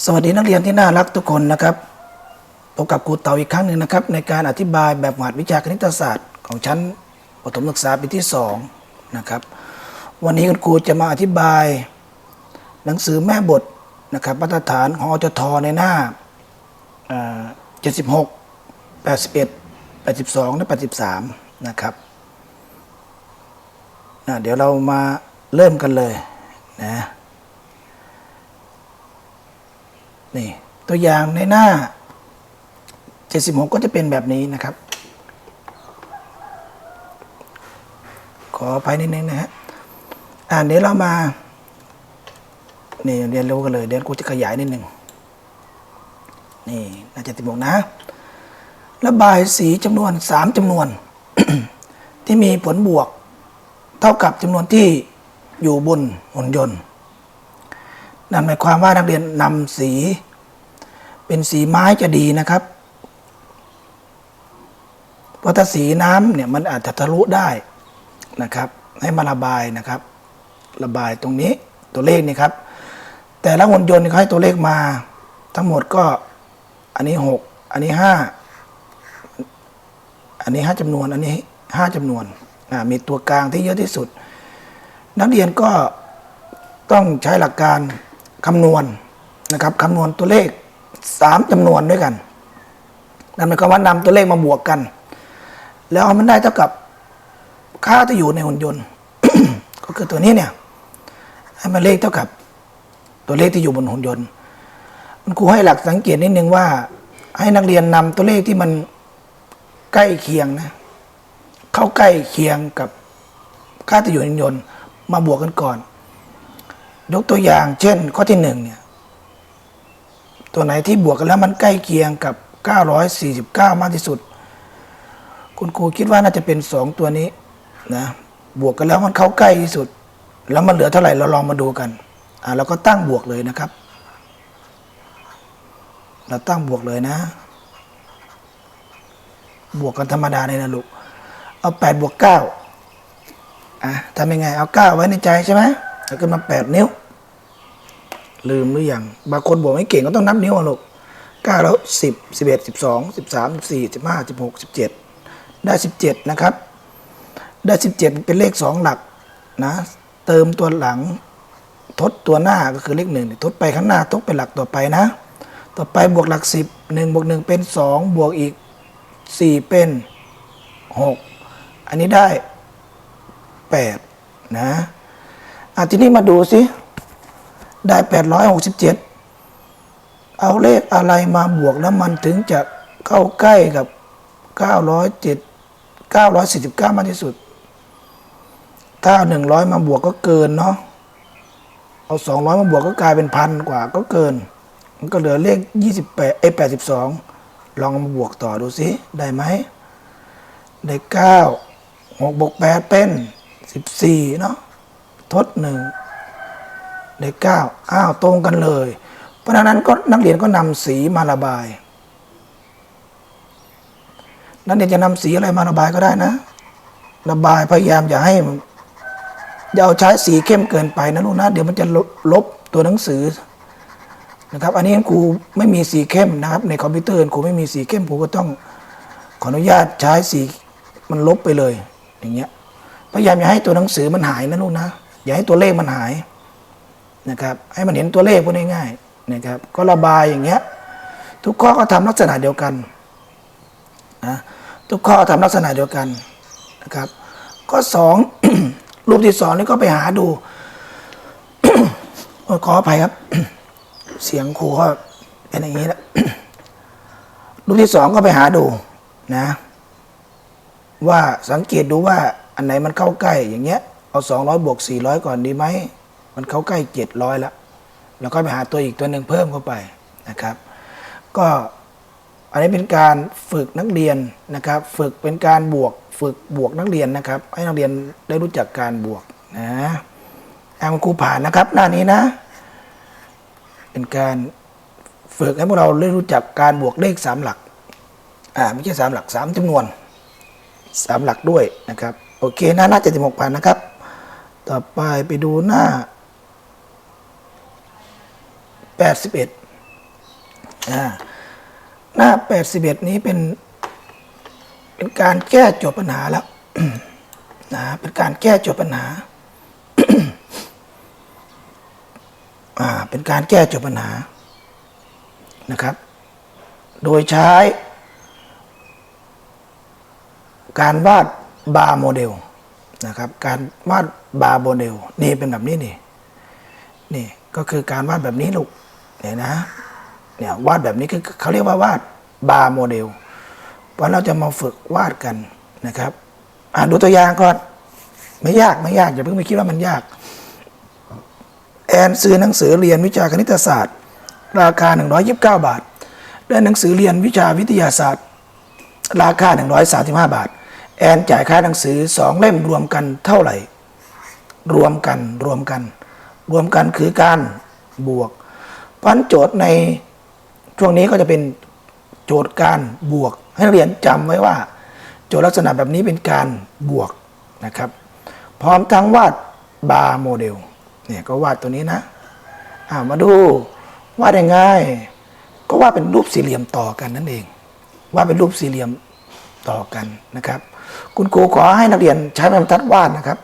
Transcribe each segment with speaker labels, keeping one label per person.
Speaker 1: สวัสดีนักเรียนที่น่ารักทุกคนนะครับพบกับครูเต่าอีกครั้งหนึ่งนะครับ ในการอธิบายแบบหัดวิชาคณิตศาสตร์ของชั้นประถมศึกษาปีที่2นะครับ วันนี้คุณครูจะมาอธิบาย หนังสือแม่บทนะครับมาตรฐานของอจทในหน้าเอ่อ76 81 82 และ 83 นะครับอะเดี๋ยวเรามาเริ่มกันเลยนะ นี่ตัวอย่างในหน้า 76 ก็จะเป็นแบบนี้นะครับ ขออภัยนิดนึงนะฮะอ่านเดี๋ยวเรามานี่เรียนรู้กันเลยเดี๋ยวกูจะขยายนิดนึงนี่หน้า76 นะระบายสีจำนวน 3จำนวน ที่มีผลบวก เท่ากับจำนวนที่อยู่บนหุ่นยนต์นั่นหมายความว่านักเรียนนำสี เป็นสีไม้จะดีนะครับเพราะถ้าสีน้ำเนี่ยมันอาจจะทะลุได้นะครับ ให้มาระบายนะครับ ระบายตรงนี้ตัวเลขนี่ครับ แต่ละหุ่นยนต์เขาให้ตัวเลขมา ทั้งหมดก็อันนี้หกอันนี้ห้าอันนี้ห้าจำนวน อันนี้ห้าจำนวนมีตัวกลางที่เยอะที่สุด นักเรียนก็ต้องใช้หลักการคำนวณนะครับคำนวณตัวเลข สามจำนวนด้วยกันนั่นหมายความว่านำตัวเลขมาบวกกัน แล้วมันได้เท่ากับค่าที่อยู่ในหุ่นยนต์ ก็คือตัวนี้เนี่ยให้มันเลขเท่ากับ ตัวเลขที่อยู่บนหุ่นยนต์ มันครูให้หลักสังเกตนิดนึงว่า ให้นักเรียนนำตัวเลขที่มันใกล้เคียงนะ เข้าใกล้เคียงกับค่าที่อยู่ในหุ่นยนต์ มาบวกกันก่อน ยกตัวอย่าง เช่น ข้อที่หนึ่งเนี่ย ตัวไหนที่บวกกันแล้วมันใกล้เคียงกับ 949 มากที่สุด คุณครูคิดว่าน่าจะเป็น 2 ตัวนี้นะบวกกันแล้วมันเข้าใกล้ที่สุด แล้วมันเหลือเท่าไหร่เราลองมาดูกันอ่าเราก็ตั้งบวกเลยนะครับ เราตั้งบวกเลยนะ บวกกันธรรมดาเลยนะลูกเอา 8 บวก 9อะทำยังไงเอา 9 ไว้ในใจใช่ไหมแล้วก็มา 8 นิ้ว ลืมหรือยังบางคนบอกไม่เก่งก็ต้องนับนิ้วลูกเก้าแล้วสิบสิบเอ็ดสิบสองสิบสามสิบสี่สิบห้าสิบหกสิบเจ็ดได้สิบเจ็ดนะครับ ได้สิบเจ็ดเป็นเลขสองหลักนะเติมตัวหลังทดตัวหน้าก็คือเลขหนึ่งทดไปข้างหน้าทดเป็นหลักต่อไปนะ ต่อไปบวกหลักสิบหนึ่งบวกหนึ่งเป็นสองบวกอีกสี่เป็นหกอันนี้ได้แปดนะอะทีนี้มาดูสิ ได้ 867 เอาเลขอะไรมาบวกแล้วมันถึงจะเข้าใกล้กับ 907 949 มากที่สุด ถ้า 100 มาบวกก็เกินเนาะเอา 200 มาบวกก็กลายเป็นพันกว่าก็เกิน มันก็เหลือเลข 28เอ้ย82 ลองมาบวกต่อดูสิได้ไหมได้9 6บวก8เป็น 14 เนาะทดหนึ่ง เลขเก้าอ้าวตรงกันเลย เพราะฉะนั้นก็นักเรียนก็นำสีมาระบาย นักเรียนจะนำสีอะไรมาระบายก็ได้นะ ระบายพยายามอย่าให้อย่าเอาใช้สีเข้มเกินไปนะลูกนะเดี๋ยวมันจะลลบตัวหนังสือนะครับอันนี้ครูไม่มีสีเข้มนะครับ ในคอมพิวเตอร์ครูไม่มีสีเข้มครูก็ต้องขออนุญาตใช้สีมันลบไปเลย อย่างเงี้ยพยายามอย่าให้ตัวหนังสือมันหายนะลูกนะอย่าให้ตัวเลขมันหาย นะครับให้มันเห็นตัวเลขพูดง่ายๆนะครับก็ระบายอย่างเงี้ยทุกข้อก็ทำลักษณะเดียวกันนะทุกข้อทำลักษณะเดียวกันนะครับข้อสองรูปที่สองนี่ก็ไปหาดูขออภัยครับ เสียงครูก็เป็นอย่างนี้แหละรูปที่สองก็ไปหาดูนะ ว่าสังเกตดูว่าอันไหนมันเข้าใกล้อย่างเงี้ยเอาสองร้อยบวกสี่ร้อยก่อนดีไหม มันเขาใกล้เจ็ดร้อยแล้วแล้วก็ไปหาตัวอีกตัวหนึ่งเพิ่มเข้าไปนะครับ ก็อันนี้เป็นการฝึกนักเรียนนะครับ ฝึกเป็นการบวกฝึกบวกนักเรียนนะครับ ให้นักเรียนได้รู้จักการบวกนะอ่าคุณครูผ่านนะครับ หน้านี้นะ เป็นการฝึกให้พวกเราได้รู้จักการบวกเลขสามหลักอ่าไม่ใช่สามหลักสามจำนวนสามหลักด้วยนะครับ โอเคหน้าหน้าเจ็ดสิบหกผ่านนะครับ ต่อไปไปดูหน้า 81อ่าหน้า 81 นี้เป็น เป็นการแก้โจทย์ปัญหาแล้วนะเป็นการแก้โจทย์ปัญหาอ่าเป็นการแก้โจทย์ปัญหานะครับ โดยใช้ การวาดบาร์โมเดลนะครับ การวาดบาร์โมเดลนี่เป็นแบบนี้นี่นี่ ก็คือการวาดแบบนี้ลูกเนี่ยนะเนี่ยวาดแบบนี้คือเขาเรียกว่าวาดบาร์โมเดลเพราะเราจะมาฝึกวาดกันนะครับอ่าดูตัวอย่างก่อนไม่ยากไม่ยากอย่าเพิ่งไปคิดว่ามันยาก แอนซื้อหนังสือเรียนวิชาคณิตศาสตร์ ราคา 129 บาทและหนังสือเรียนวิชาวิทยาศาสตร์ ราคา 135 บาท แอนจ่ายค่าหนังสือ2เล่มรวมกันเท่าไหร่ รวมกันรวมกัน รวมกันคือการบวกพันโจทย์ในช่วงนี้ก็จะเป็นโจทย์การบวก ให้นักเรียนจำไว้ว่า โจทย์ลักษณะแบบนี้เป็นการบวกนะครับ พร้อมทั้งวาดบาร์โมเดลเนี่ยก็วาดตัวนี้นะามาดูวาดยังไงก็วาดเป็นรูปสี่เหลี่ยมต่อกันนั่นเองวาดเป็นรูปสี่เหลี่ยมต่อกันนะครับ คุณครูขอให้นักเรียนใช้ไม้บรรทัดวาดนะครับ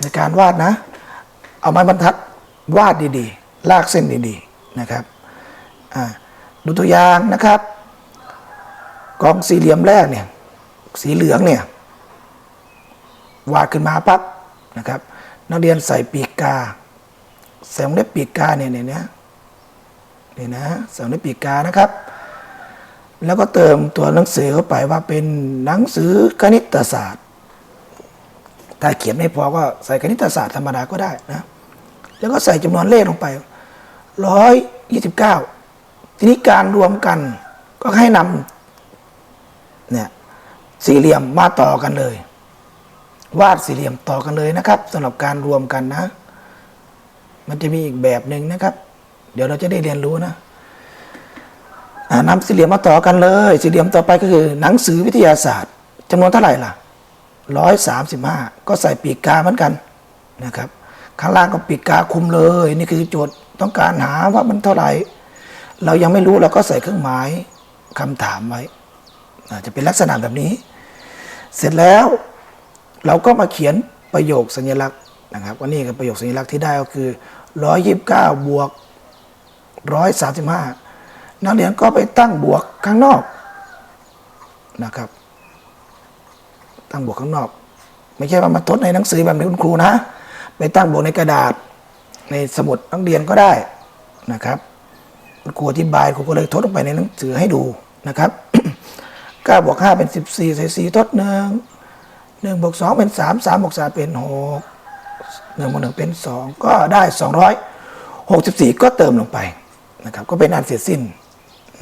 Speaker 1: ในการวาดนะ เอาไม้บรรทัดวาดดีๆ ลากเส้นดีๆนะครับดูตัวอย่างนะครับกองสี่เหลี่ยมแรกเนี่ยสีเหลืองเนี่ยวาดขึ้นมาปั๊บนะครับ นักเรียนใส่ปีกกาใส่วงเล็บปีกกาเนี่ยเนี่ยเนี่ยนี่นะใส่วงเล็บปีกกานะครับ แล้วก็เติมตัวหนังสือเข้าไปว่าเป็นหนังสือคณิตศาสตร์ ถ้าเขียนไม่พอก็ใส่คณิตศาสตร์ธรรมดาก็ได้นะ แล้วก็ใส่จำนวนเลขลงไปร้อยยี่สิบเก้าทีนี้การรวมกันก็ให้นำเนี่ยสี่เหลี่ยมมาต่อกันเลย วาดสี่เหลี่ยมต่อกันเลยนะครับสำหรับการรวมกันนะ มันจะมีอีกแบบหนึ่งนะครับ เดี๋ยวเราจะได้เรียนรู้นะนำสี่เหลี่ยมมาต่อกันเลย สี่เหลี่ยมต่อไปก็คือหนังสือวิทยาศาสตร์จำนวนเท่าไหร่ล่ะร้อยสามสิบห้าก็ใส่ปีกกาเหมือนกันนะครับ ข้างล่างก็ปีกกาคุมเลย นี่คือโจทย์ต้องการหาว่ามันเท่าไหร่ เรายังไม่รู้เราก็ใส่เครื่องหมายคำถามไว้จะเป็นลักษณะแบบนี้ เสร็จแล้วเราก็มาเขียนประโยคสัญลักษณ์นะครับว่านี่คือประโยคสัญลักษณ์ที่ได้ก็คือ 129 บวก 135 นักเรียนก็ไปตั้งบวกข้างนอกนะครับ ตั้งบวกข้างนอก ไม่ใช่ว่ามาทดในหนังสือแบบในคุณครูนะ ไปตั้งบวกในกระดาษ ในสมุดนักเรียนก็ได้นะครับคุณครูอธิบายครูก็เลยทดลงไปในหนังสือให้ดูนะครับ9บวก5เป็น 14 ใส่ 4 ทดหนึ่งหนึ่งบวก2เป็น 3 3บวก3เป็น 6 1บวก1เป็น 2 ก็ได้ 264 ก็เติมลงไปนะครับก็เป็นอันเสร็จสิ้น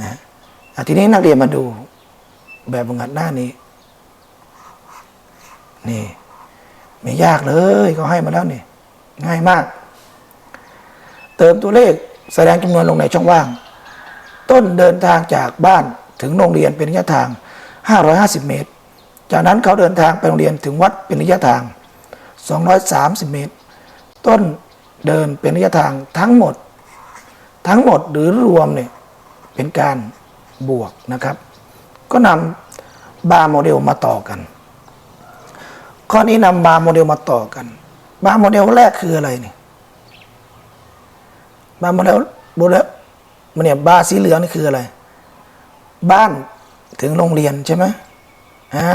Speaker 1: นะทีนี้นักเรียนมาดูแบบฝึกหัดหน้านี้นี่ ไม่ยากเลยเขาให้มาแล้วนี่ง่ายมาก เติมตัวเลขแสดงจำนวนลงในช่องว่าง ต้นเดินทางจากบ้านถึงโรงเรียนเป็นระยะทาง 550 เมตร จากนั้นเขาเดินทางไปโรงเรียนถึงวัดเป็นระยะทาง 230 เมตร ต้นเดินเป็นระยะทางทั้งหมด ทั้งหมดหรือรวมเนี่ยเป็นการบวกนะครับ ก็นำบาร์โมเดลมาต่อกัน ข้อนี้นำบาร์โมเดลมาต่อกัน บาร์โมเดลแรกคืออะไรเนี่ยบาร์โมเดลโมเดลมันเนี่ยบาร์สีเหลืองนี่คืออะไร บ้านถึงโรงเรียนใช่ไหมอ่า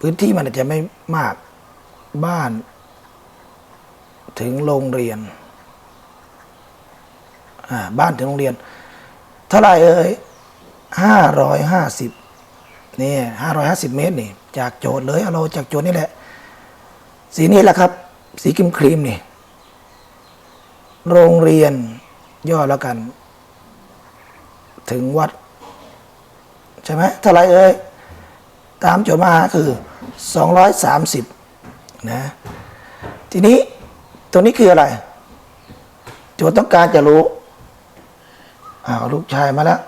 Speaker 1: พื้นที่มันอาจจะไม่มากบ้าน ถึงโรงเรียนอ่าบ้านถึงโรงเรียน เท่าไหร่เอ่ยห้าร้อยห้าสิบนี่ห้าร้อยห้าสิบเมตรนี่ จากโจทย์เลยเอาเราจากโจทย์นี่แหละ สีนี้แหละครับ สีครีมครีมนี่โรงเรียนย่อแล้วกัน ถึงวัด ใช่ไหมเท่าไรเอ่ยตามโจทย์มาคือ 230นะทีนี้ตัวนี้คืออะไร โจทย์ต้องการจะรู้อ้าวลูกชายมาแล้ว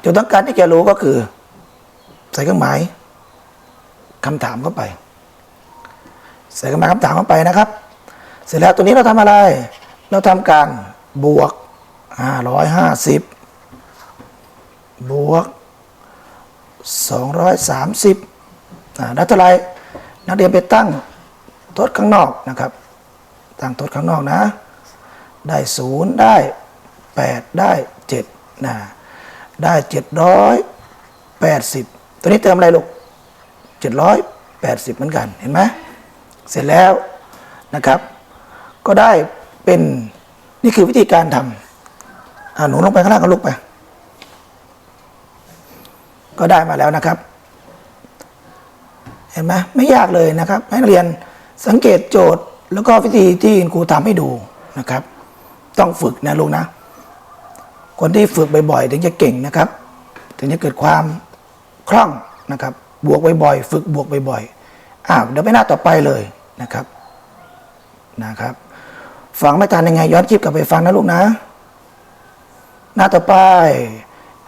Speaker 1: โจทย์ต้องการที่จะรู้ก็คือ ใส่เครื่องหมาย คำถามเข้าไป ใส่ครื่องหมาคำถามเข้าไปนะครับ เสร็จแล้วตัวนี้เราทำอะไร เราทำการบวกห้าร้อยห้าสิบบวกสองร้อยสามสิบได้เท่าไรนักเรียนไปตั้งทดข้างนอกนะครับ ตั้งทดข้างนอกนะ ได้ศูนย์ได้แปดได้เจ็ดนะได้เจ็ดร้อยแปดสิบตัวนี้เติมอะไรลูก เจ็ดร้อยแปดสิบเหมือนกันเห็นไหมเสร็จแล้วนะครับ ก็ได้เป็นนี่คือวิธีการทำอ่าหนูลงไปข้างล่างก็ลุกไป ก็ได้มาแล้วนะครับ เห็นไหมไม่ยากเลยนะครับให้นักเรียนสังเกตโจทย์แล้วก็วิธีที่ครูทำให้ดูนะครับ ต้องฝึกนะลูกนะ คนที่ฝึกบ่อยๆ ถึงจะเก่งนะครับ ถึงจะเกิดความคล่องนะครับ บวกบ่อยๆฝึกบวกบ่อยๆอ้าวเดี๋ยวไปหน้าต่อไปเลยนะครับนะครับ ฟังไม่ทันยังไงย้อนคลิปกลับไปฟังนะลูกนะ หน้าต่อไป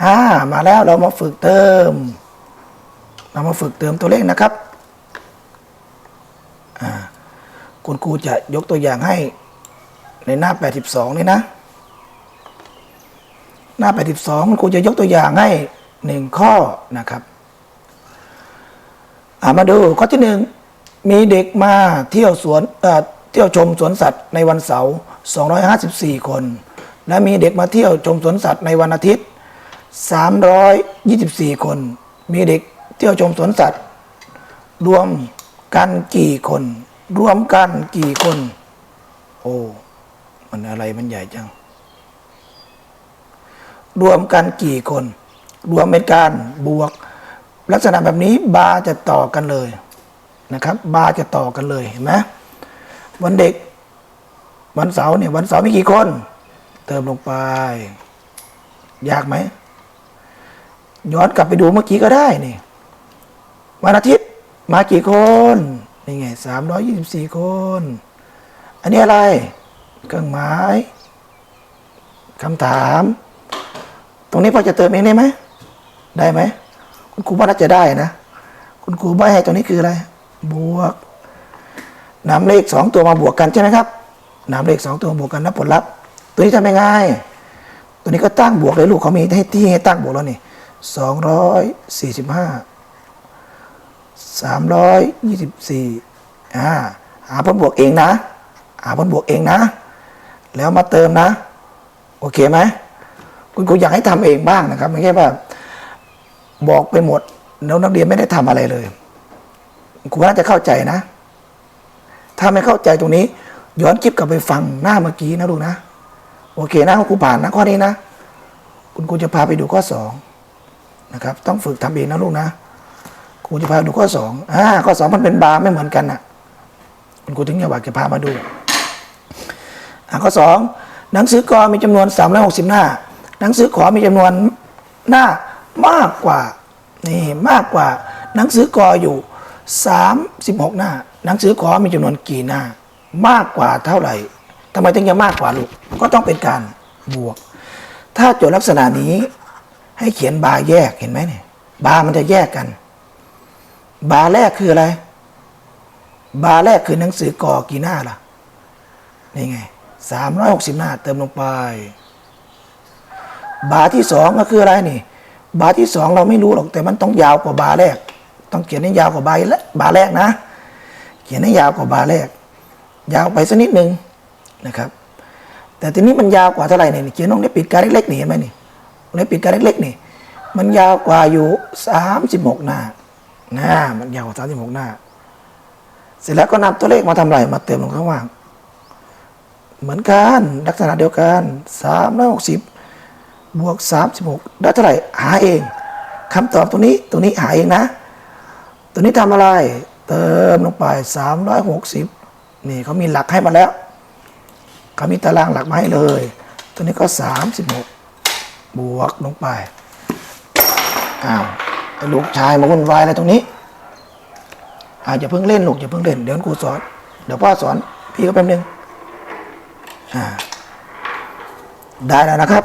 Speaker 1: อ่ามาแล้วเรามาฝึกเติม เรามาฝึกเติมตัวเลขนะครับอ่าคุณครูจะยกตัวอย่างให้ในหน้า 82 นี่นะ หน้า 82 คุณครูจะยกตัวอย่างให้หนึ่งข้อนะครับ มาดูข้อที่หนึ่งมีเด็กมาเที่ยวสวนเอ่อเที่ยวชมสวนสัตว์ในวันเสาร์ 254 คน และมีเด็กมาเที่ยวชมสวนสัตว์ในวันอาทิตย์ 324 คน มีเด็กเที่ยวชมสวนสัตว์ รวมกันกี่คน รวมกันกี่คน โอ้มันอะไรมันใหญ่จัง รวมกันกี่คน รวมเป็นการบวก ลักษณะแบบนี้บาร์จะต่อกันเลยนะครับ บาร์จะต่อกันเลยเห็นไหมวันเด็ก วันเสาร์เนี่ยวันเสาร์มีกี่คน เติมลงไป ยากไหมย้อนกลับไปดูเมื่อกี้ก็ได้นี่วันอาทิตย์มากี่คนนี่ไงสามร้อยยี่สิบสี่คน อันนี้อะไร เครื่องหมายคำถาม ตรงนี้พอจะเติมเองได้ไหม ได้ไหม คุณครูว่าน่าจะได้นะ คุณครูใบให้ตรงนี้คืออะไร บวกนำเลขสองตัวมาบวกกันใช่ไหมครับนำเลขสองตัวมาบวกกันนับผลลัพธ์ ตัวนี้ทำยังไง ตัวนี้ก็ตั้งบวกเลยลูกเขามีให้ที่ให้ตั้งบวกแล้วนี่สองร้อยสี่สิบห้าสามร้อยยี่สิบสี่อ่าหาผลบวกเองนะ หาผลบวกเองนะ แล้วมาเติมนะ โอเคไหม คุณครูอยากให้ทำเองบ้างนะครับ ไม่ใช่ว่า บอกไปหมดแล้วนักเรียนไม่ได้ทำอะไรเลยครูน่าจะเข้าใจนะ ถ้าไม่เข้าใจตรงนี้ ย้อนคลิปกลับไปฟังหน้าเมื่อกี้นะลูกนะ โอเคนะครูผ่านนะข้อนี้นะ คุณครูจะพาไปดูข้อสองนะครับ ต้องฝึกทำเองนะลูกนะครูจะพาไปดูข้อสองอ่าข้อสองมันเป็นบาร์ไม่เหมือนกันนะคุณครูถึงอยากจะพามาดูอ่าข้อสองหนังสือกอมีจำนวน360หน้า หนังสือขอมีจำนวนหน้า มากกว่านี่มากกว่าหนังสือกออยู่ 36 หน้า หนังสือขอมีจำนวนกี่หน้า มากกว่าเท่าไหร่ทำไมถึงจะมากกว่าลูกก็ต้องเป็นการบวก ถ้าโจทย์ลักษณะนี้ให้เขียนบาร์แยกเห็นไหมเนี่ยบาร์มันจะแยกกัน บาร์แรกคืออะไร บาร์แรกคือหนังสือกอกี่หน้าล่ะนี่ไง360หน้าเติมลงไป บาร์ที่สองก็คืออะไรนี่ บาที่สองเราไม่รู้หรอกแต่มันต้องยาวกว่าบาแรก ต้องเขียนให้ยาวกว่าบาแรกบาแรกนะ เขียนให้ยาวกว่าบาแรก ยาวไปสักนิดหนึ่งนะครับ แต่ทีนี้มันยาวกว่าเท่าไหร่เนี่ยเขียนตรงนี้ปิดการเล็กๆนี่เห็นไหมนี่ตรงนี้ปิดการเล็กๆนี่ มันยาวกว่าอยู่สามสิบหกหน้าหน้ามันยาวกว่าสามสิบหกหน้า เสร็จแล้วก็นำตัวเลขมาทำอะไรมาเติมลงข้างล่าง เหมือนกันลักษณะเดียวกันสามร้อยหกสิ บวกสามสิบหกได้เท่าไหร่หาเองคำตอบตัวนี้ตัวนี้หาเองนะ ตัวนี้ทำอะไร เติมลงไปสามร้อยหกสิบนี่เขามีหลักให้มาแล้วเขามีตารางหลักมาให้เลย ตัวนี้ก็สามสิบหกบวกลงไปอ้าวลูกชายมาวุ่นวายอะไรตรงนี้อาจจะเพิ่งเล่นลูกอย่าเพิ่งเล่นเดี๋ยวครูสอนเดี๋ยวพ่อสอนพี่ก็แป๊บนึงอ่าได้แล้วนะครับ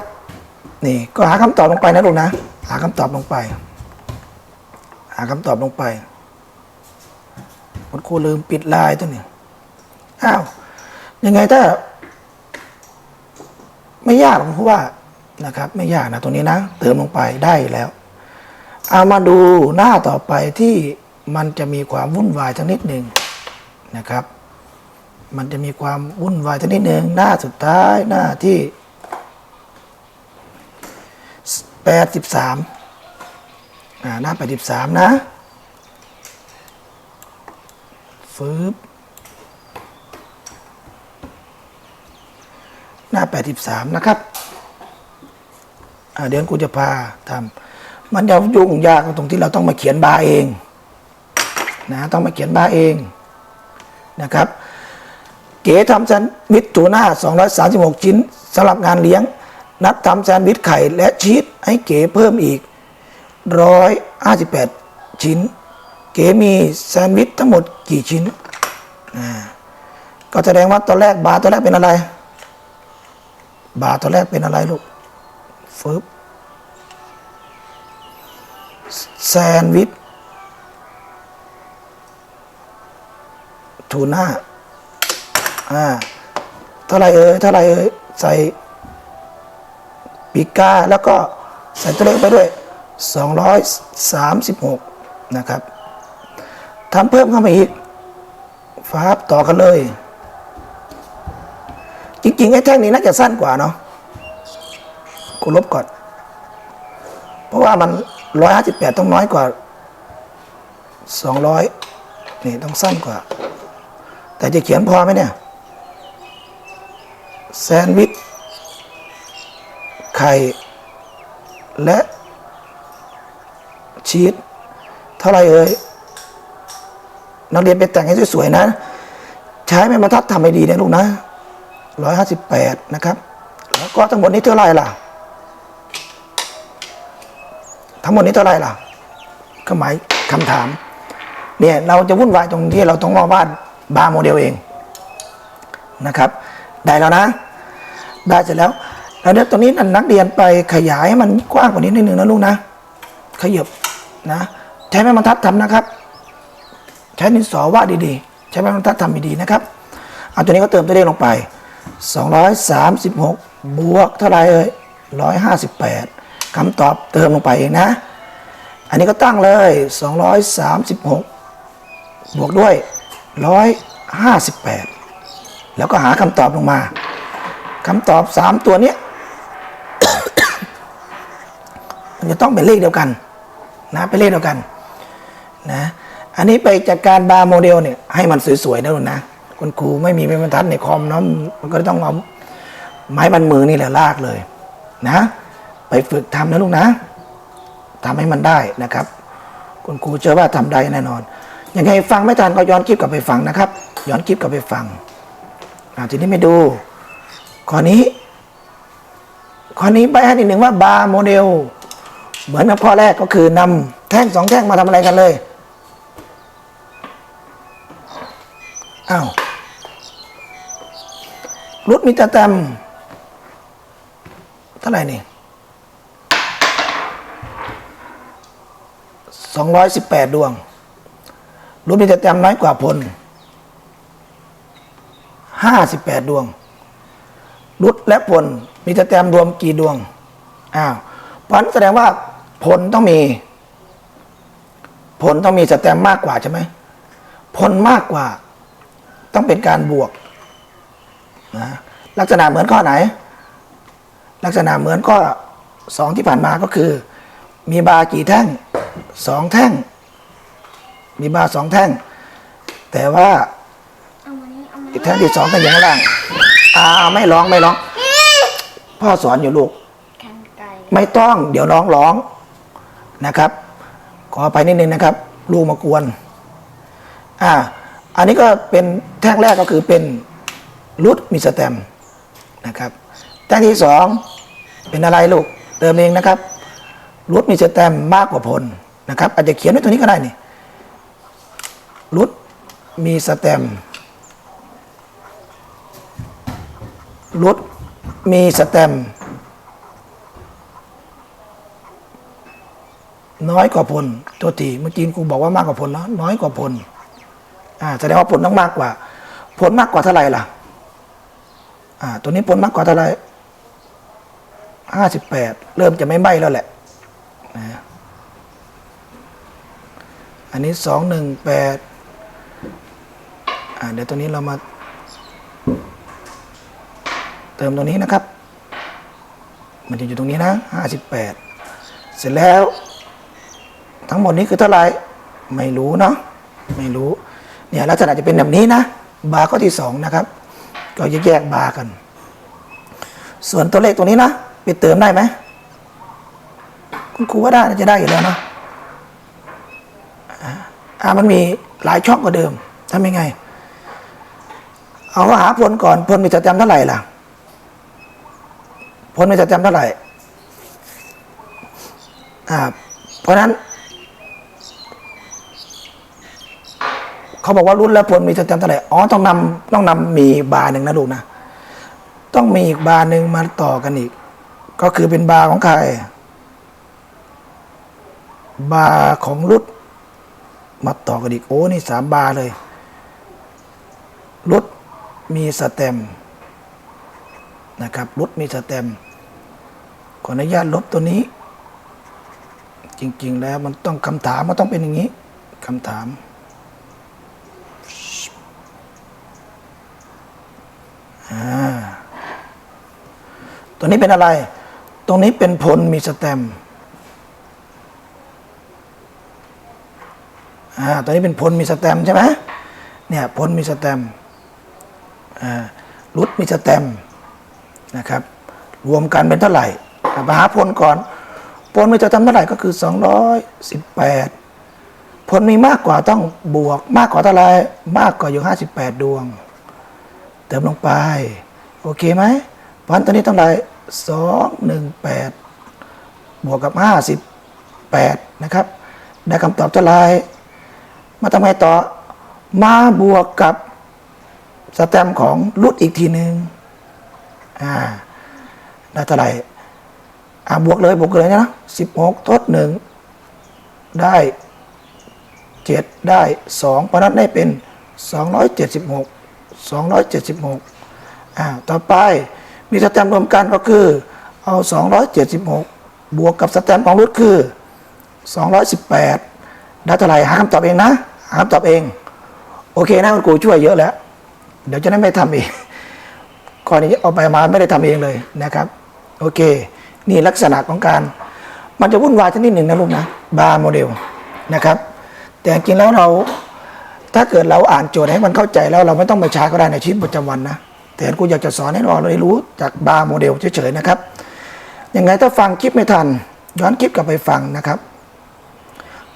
Speaker 1: นี่ก็หาคำตอบลงไปนะลูกนะ หาคำตอบลงไป หาคำตอบลงไปคุณครูลืมปิดไลน์ตัวนี้อ้าวยังไงถ้า ไม่ยากหรอกเพราะว่านะครับ ไม่ยากนะตรงนี้นะ เติมลงไปได้แล้ว เอามาดูหน้าต่อไปที่มันจะมีความวุ่นวายสักนิดหนึ่งนะครับ มันจะมีความวุ่นวายสักนิดหนึ่งหน้าสุดท้ายหน้าที่ แปดสิบสามอ่าหน้าแปดสิบสามนะฟืบหน้าแปดสิบสามนะครับเดี๋ยวกูจะพาทำมันจะยุ่งยากตรงที่เราต้องมาเขียนบาร์เองนะต้องมาเขียนบาร์เองนะครับ เก๋ทำแซนด์วิชทูน่า236 ชิ้นสำหรับงานเลี้ยง นัดทำแซนด์วิชไข่และชีสให้เก๋เพิ่มอีก 158 ชิ้น เก๋มีแซนด์วิชทั้งหมดกี่ชิ้น ก็แสดงว่าตอนแรกบาร์ตอนแรกเป็นอะไร บาร์ตอนแรกเป็นอะไรลูกฟึบแซนด์วิชทูน่าอ่าเท่าไหรเอ่ยเท่าไหรเอ่ยใส่ ปีกาแล้วก็ใส่ตัวเลขไปด้วย 236 นะครับทำเพิ่มเข้ามาอีกฟาบต่อกันเลย จริงๆไอ้แท่งนี้น่าจะสั้นกว่าเนาะกูลบก่อน เพราะว่ามัน 158 ต้องน้อยกว่า 200 นี่ต้องสั้นกว่า แต่จะเขียนพอไหมเนี่ย แซนด์วิช ไข่ และชีสเท่าไรเอ่ยนักเรียนไปแต่งให้สวยๆนะ ใช้ไม้บรรทัดทำให้ดีนะลูกนะร้อยห้าสิบแปดนะครับ แล้วก็ทั้งหมดนี้เท่าไรล่ะ ทั้งหมดนี้เท่าไรล่ะก็หมายคำถาม เนี่ยเราจะวุ่นวายตรงที่เราต้องมาวาดบาร์โมเดลเองนะครับ ได้แล้วนะ ได้เสร็จแล้ว เดี๋ยวตรงนี้นักเรียนไปขยายให้มันกว้างกว่านี้นิดนึงนะลูกนะ ขยับนะ ใช้ไม้บรรทัดทำนะครับ ใช้ดินสอวาดดีๆ ใช้ไม้บรรทัดทำดีๆนะครับ เอาตัวนี้ก็เติมตัวเลขลงไป 236 บวกเท่าไรเอ่ย158คำตอบเติมลงไปเองนะ อันนี้ก็ตั้งเลย 236 บวกด้วย 158 แล้วก็หาคำตอบลงมาคำตอบ 3 ตัวเนี้ย มันจะต้องเป็นเลขเดียวกันนะเป็นเลขเดียวกันนะอันนี้ไปจัดการบาร์โมเดลเนี่ยให้มันสวยๆนะลูกนะคุณครูไม่มีไม้บรรทัดในคอมเนาะมันก็ต้องเอาไม้บันมือนี่แหละลากเลยนะ ไปฝึกทำนะลูกนะทำให้มันได้นะครับ คุณครูเชื่อว่าทำได้แน่นอนยังไงฟังไม่ทันก็ย้อนคลิปกลับไปฟังนะครับ ย้อนคลิปกลับไปฟังทีนี้ไม่ดูข้อนี้ข้อนี้ไปให้นิดหนึ่งว่าบาร์โมเดล เหมือนกับข้อแรกก็คือนำแท่งสองแท่งมาทำอะไรกันเลยอ้าวรุดมิตรแตมเท่าไหร่นี่สองร้อยสิบแปดดวงรุดมิตรแตมน้อยกว่าพลห้าสิบแปดดวงรุดและผลมีสแตมรวมกี่ดวงอ้าวพันแสดงว่า ผลต้องมี ผลต้องมีสแตมป์มากกว่าใช่ไหมผลมากกว่า ต้องเป็นการบวกนะลักษณะเหมือนข้อไหน ลักษณะเหมือนข้อสองที่ผ่านมาก็คือ มีบาร์กี่แท่งสองแท่ง มีบาร์สองแท่ง แต่ว่า
Speaker 2: เอามานี่เอามา
Speaker 1: อีกแท่งที่สองเป็นอย่างข้างล่างอ่าไม่ร้องไม่ร้อง พ่อสอนอยู่ลูก
Speaker 2: กันไก่
Speaker 1: ไม่ต้องเดี๋ยวน้องร้อง นะครับ ขอไปนิดนึงนะครับ ลูกมากวนอ่าอันนี้ก็เป็นแท่งแรกก็คือเป็นรุดมีสแตมนะครับแท่งที่สองเป็นอะไรลูกเติมเองนะครับรุดมีสแตมมากกว่าพลนะครับ อาจจะเขียนไว้ตัวนี้ก็ได้นี่รุดมีสแตมป์รถมีสแตม น้อยกว่าพลตัวทีเมื่อกี้ครูบอกว่ามากกว่าพลเนาะน้อยกว่าพลอ่าแสดงว่าผลต้องมากกว่า ผลมากกว่าเท่าไหร่ล่ะอ่าตัวนี้ผลมากกว่าเท่าไหร่ห้าสิบแปดเริ่มจะไม่ไหม้แล้วแหละนะอันนี้สองหนึ่งแปดอ่าเดี๋ยวตัวนี้เรามา เติมตรงนี้นะครับ มันจะอยู่ตรงนี้นะห้าสิบแปดเสร็จแล้ว ทั้งหมดนี้คือเท่าไหร่ไม่รู้เนาะไม่รู้เนี่ยลักษณะจะเป็นแบบนี้นะ บาร์ข้อที่สองนะครับ ก็จะแยกบาร์กัน ส่วนตัวเลขตัวนี้นะไปเติมได้ไหมคุณครูว่าได้จะได้อยู่แล้วเนาะอ่ามันมีหลายช่องกว่าเดิมทำยังไง เอาหาพลก่อนพลมีจะจำเท่าไหร่ล่ะพลมีจะจำเท่าไหร่อ่าเพราะนั้น เขาบอกว่ารุ่นและพลมีจะจำเท่าไหร่อ๋อต้องนำต้องนำมีบาร์หนึ่งนะลูกนะต้องมีอีกบาร์หนึ่งมาต่อกันอีก ก็คือเป็นบาร์ของใคร บาร์ของรุดมาต่อกันอีกโอ้นี่สามบาร์เลยรุดมีสแตมนะครับรุดมีสแตมขออนุญาตลบตัวนี้ จริง ๆ แล้วมันต้องคำถามมันต้องเป็นอย่างนี้คำถาม อ่า ตัวนี้เป็นอะไร ตรงนี้เป็นพลมีสแตมอ่าตัวนี้เป็นพลมีสแตมใช่ไหมเนี่ยพลมีสแตมอ่ารุดมีสแตมนะครับ รวมกันเป็นเท่าไหร่มาหาพลก่อนพลมีสแตมเท่าไหร่ก็คือ 218พลมีมากกว่าต้องบวก มากกว่าเท่าไหร่มากกว่าอยู่ 58 ดวง เติมลงไป โอเคไหมเพราะนั่นตัวนี้เท่าไหร่สองหนึ่งแปดบวกกับห้าสิบแปดนะครับ ได้คำตอบเท่าไหร่มาทำไงต่อ มาบวกกับสแตมของรุดอีกทีหนึ่งอ่าได้เท่าไหร่อ่าบวกเลยบวกเลยนะสิบหกทดหนึ่งได้เจ็ดได้สองเพราะฉะนั้นได้เป็นสองร้อยเจ็ดสิบหก 276อ่าต่อไปมีสแตมป์รวมกันก็คือเอา 276 บวกกับสแตมป์ของรุดคือ 218 ได้เท่าไหร่หาคำตอบเองนะ หาคำตอบเอง โอเคนะคุณครูช่วยเยอะแล้ว เดี๋ยวจะได้ไม่ทำองก่อนนี้เอาไปมาไม่ได้ทำเองเลยนะครับ โอเค นี่ลักษณะของการ มันจะวุ่นวายชนิดหนึ่งนะลูกนะบาร์โมเดลนะครับ แต่จริงแล้วเรา ถ้าเกิดเราอ่านโจทย์ให้มันเข้าใจแล้วเราไม่ต้องไปใช้ก็ได้ในชีวิตประจำวันนะ แต่กูอยากจะสอนให้เราได้รู้จากบาร์โมเดลเฉยๆนะครับ ยังไงถ้าฟังคลิปไม่ทัน ย้อนคลิปกลับไปฟังนะครับ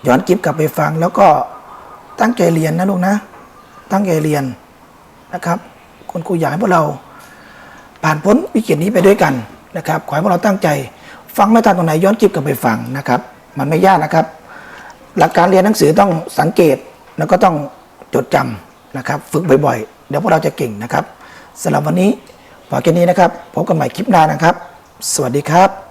Speaker 1: ย้อนคลิปกลับไปฟังแล้วก็ตั้งใจเรียนนะลูกนะ ตั้งใจเรียนนะครับ คุณครูอยากให้พวกเราผ่านพ้นวิกฤตนี้ไปด้วยกันนะครับ ขอให้พวกเราตั้งใจ ฟังไม่ทันตรงไหนย้อนคลิปกลับไปฟังนะครับ มันไม่ยากนะครับ หลักการเรียนหนังสือต้องสังเกตแล้วก็ต้อง จดจำนะครับ ฝึกบ่อยๆ เดี๋ยวพวกเราจะเก่งนะครับสำหรับวันนี้พอแค่นี้นะครับพบกันใหม่คลิปหน้านะครับ สวัสดีครับ